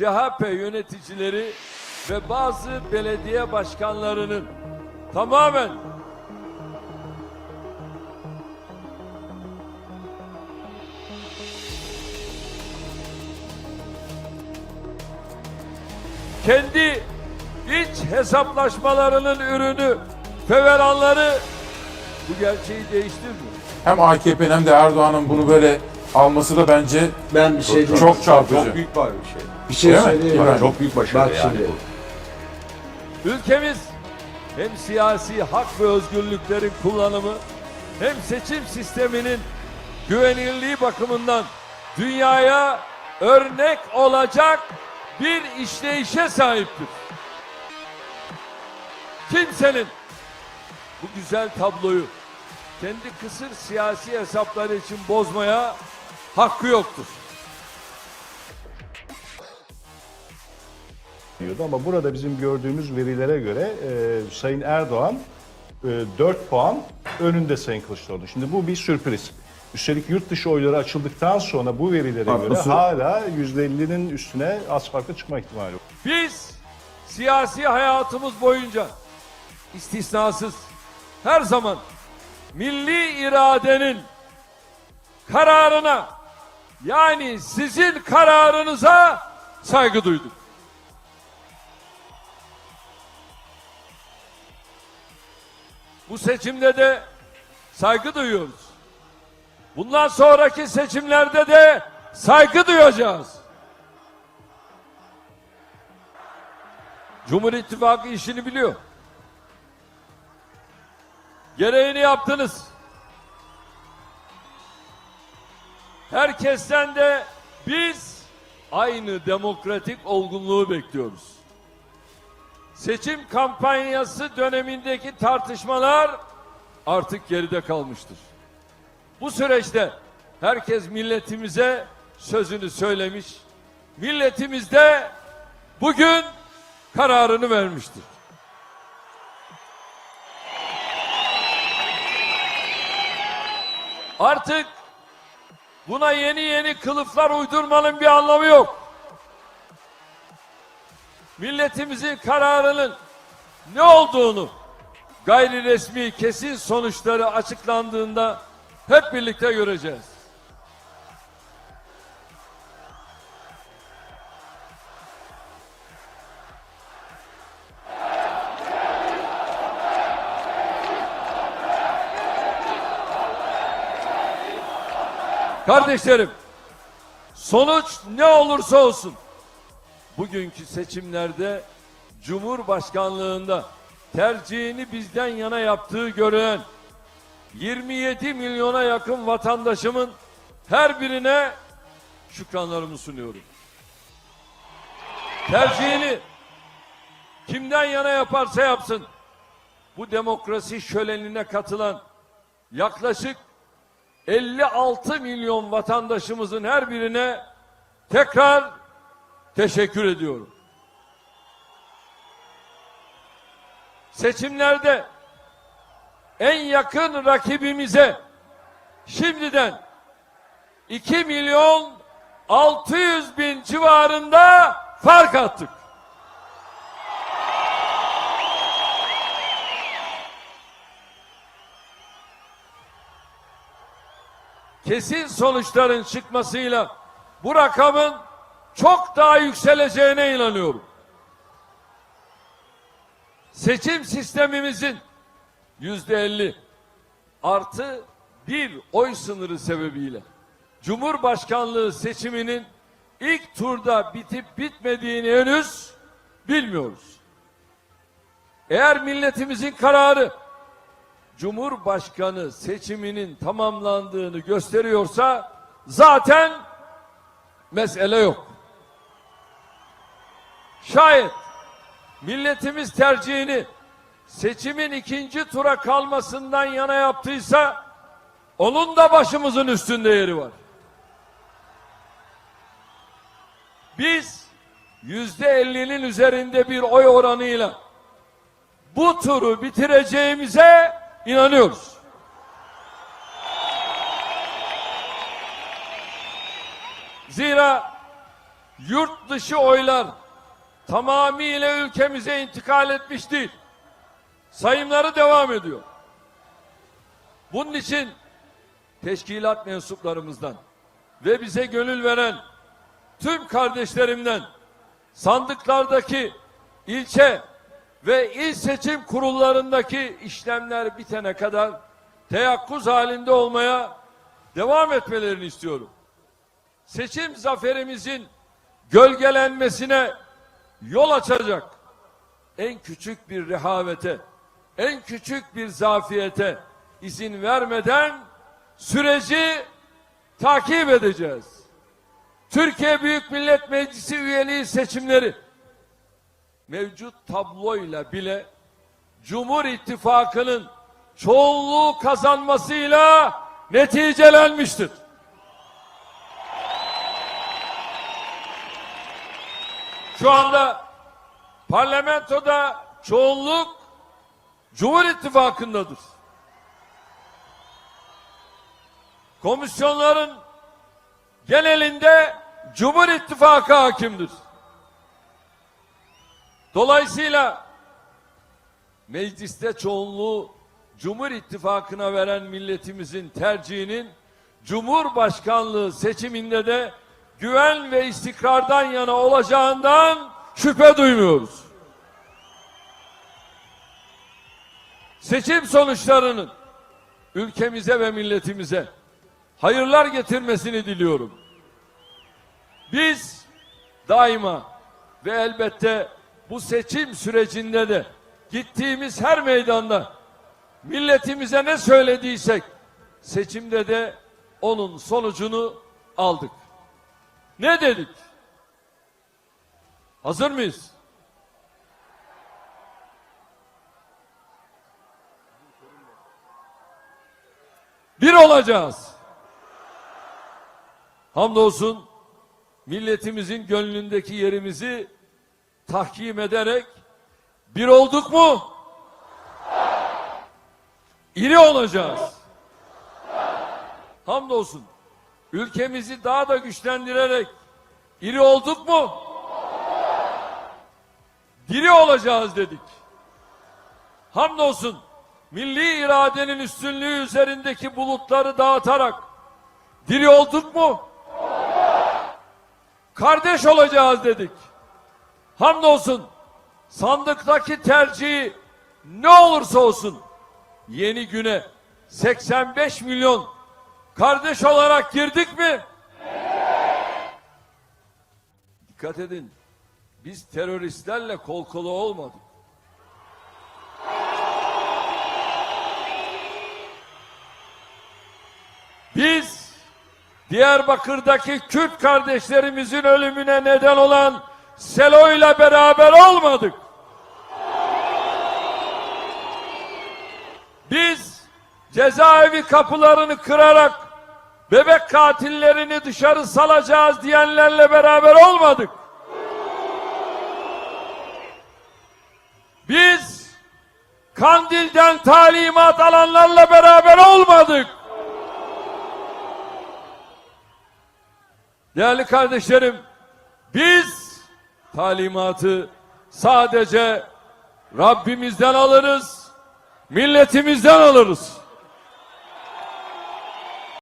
CHP yöneticileri ve bazı belediye başkanlarının tamamen kendi iç hesaplaşmalarının ürünü feveranları bu gerçeği değiştirmiyor. Hem AKP'nin hem de Erdoğan'ın bunu böyle alması da bence Ben bir şey diyeyim. çok çarpıcı. Çok büyük bir şey. bir şey Değil mi? söyleyeyim. Mi? Çok büyük başarı Bak yani şimdi. bu. Ülkemiz hem siyasi hak ve özgürlüklerin kullanımı hem seçim sisteminin güvenilirliği bakımından dünyaya örnek olacak bir işleyişe sahiptir. Kimsenin bu güzel tabloyu kendi kısır siyasi hesapları için bozmaya hakkı yoktur. diyordu ama burada bizim gördüğümüz verilere göre e, Sayın Erdoğan e, 4 puan önünde Sayın Kılıçdaroğlu. Şimdi bu bir sürpriz. Üstelik yurt dışı oyları açıldıktan sonra bu verilere göre Haklısın. hala %50'nin üstüne az farklı çıkma ihtimali var. Biz siyasi hayatımız boyunca istisnasız her zaman milli iradenin kararına yani sizin kararınıza saygı duyduk. Bu seçimde de saygı duyuyoruz. Bundan sonraki seçimlerde de saygı duyacağız. Cumhur İttifakı işini biliyor. Gereğini yaptınız. Herkesten de biz aynı demokratik olgunluğu bekliyoruz. Seçim kampanyası dönemindeki tartışmalar artık geride kalmıştır. Bu süreçte herkes milletimize sözünü söylemiş. Milletimiz de bugün kararını vermiştir. Artık buna yeni yeni kılıflar uydurmanın bir anlamı yok. Milletimizin kararının ne olduğunu gayri resmi kesin sonuçları açıklandığında hep birlikte göreceğiz. Kardeşlerim, sonuç ne olursa olsun bugünkü seçimlerde Cumhurbaşkanlığında tercihini bizden yana yaptığı görülen 27 milyona yakın vatandaşımın her birine şükranlarımı sunuyorum. Tercihini kimden yana yaparsa yapsın bu demokrasi şölenine katılan yaklaşık 56 milyon vatandaşımızın her birine tekrar teşekkür ediyorum. Seçimlerde en yakın rakibimize şimdiden 2 milyon 600 bin civarında fark attık. Kesin sonuçların çıkmasıyla bu rakamın çok daha yükseleceğine inanıyorum. Seçim sistemimizin yüzde elli artı bir oy sınırı sebebiyle Cumhurbaşkanlığı seçiminin ilk turda bitip bitmediğini henüz bilmiyoruz. Eğer milletimizin kararı Cumhurbaşkanı seçiminin tamamlandığını gösteriyorsa zaten mesele yok. Şayet milletimiz tercihini seçimin ikinci tura kalmasından yana yaptıysa onun da başımızın üstünde yeri var. Biz yüzde ellinin üzerinde bir oy oranıyla bu turu bitireceğimize inanıyoruz. Zira yurt dışı oylar tamamıyla ülkemize intikal etmiş değil. Sayımları devam ediyor. Bunun için teşkilat mensuplarımızdan ve bize gönül veren tüm kardeşlerimden sandıklardaki ilçe ve il seçim kurullarındaki işlemler bitene kadar teyakkuz halinde olmaya devam etmelerini istiyorum. Seçim zaferimizin gölgelenmesine yol açacak en küçük bir rehavete, en küçük bir zafiyete izin vermeden süreci takip edeceğiz. Türkiye Büyük Millet Meclisi üyeliği seçimleri mevcut tabloyla bile Cumhur İttifakı'nın çoğunluğu kazanmasıyla neticelenmiştir. Şu anda parlamentoda çoğunluk Cumhur İttifakı'ndadır. Komisyonların genelinde Cumhur İttifakı hakimdir. Dolayısıyla mecliste çoğunluğu Cumhur İttifakı'na veren milletimizin tercihinin Cumhurbaşkanlığı seçiminde de güven ve istikrardan yana olacağından şüphe duymuyoruz. Seçim sonuçlarının ülkemize ve milletimize hayırlar getirmesini diliyorum. Biz daima ve elbette bu seçim sürecinde de gittiğimiz her meydanda milletimize ne söylediysek seçimde de onun sonucunu aldık. Ne dedik? Hazır mıyız? Bir olacağız. Hamdolsun milletimizin gönlündeki yerimizi tahkim ederek bir olduk mu? İri olacağız. Hamdolsun ülkemizi daha da güçlendirerek iri olduk mu? Diri olacağız dedik. Hamdolsun milli iradenin üstünlüğü üzerindeki bulutları dağıtarak diri olduk mu? Kardeş olacağız dedik. Hamdolsun sandıktaki tercihi ne olursa olsun yeni güne 85 milyon kardeş olarak girdik mi? Dikkat edin. Biz teröristlerle kol kola olmadık. Biz Diyarbakır'daki Kürt kardeşlerimizin ölümüne neden olan Selo'yla beraber olmadık. Biz cezaevi kapılarını kırarak bebek katillerini dışarı salacağız diyenlerle beraber olmadık. Biz Kandil'den talimat alanlarla beraber olmadık. Değerli kardeşlerim, biz talimatı sadece Rabbimizden alırız, milletimizden alırız.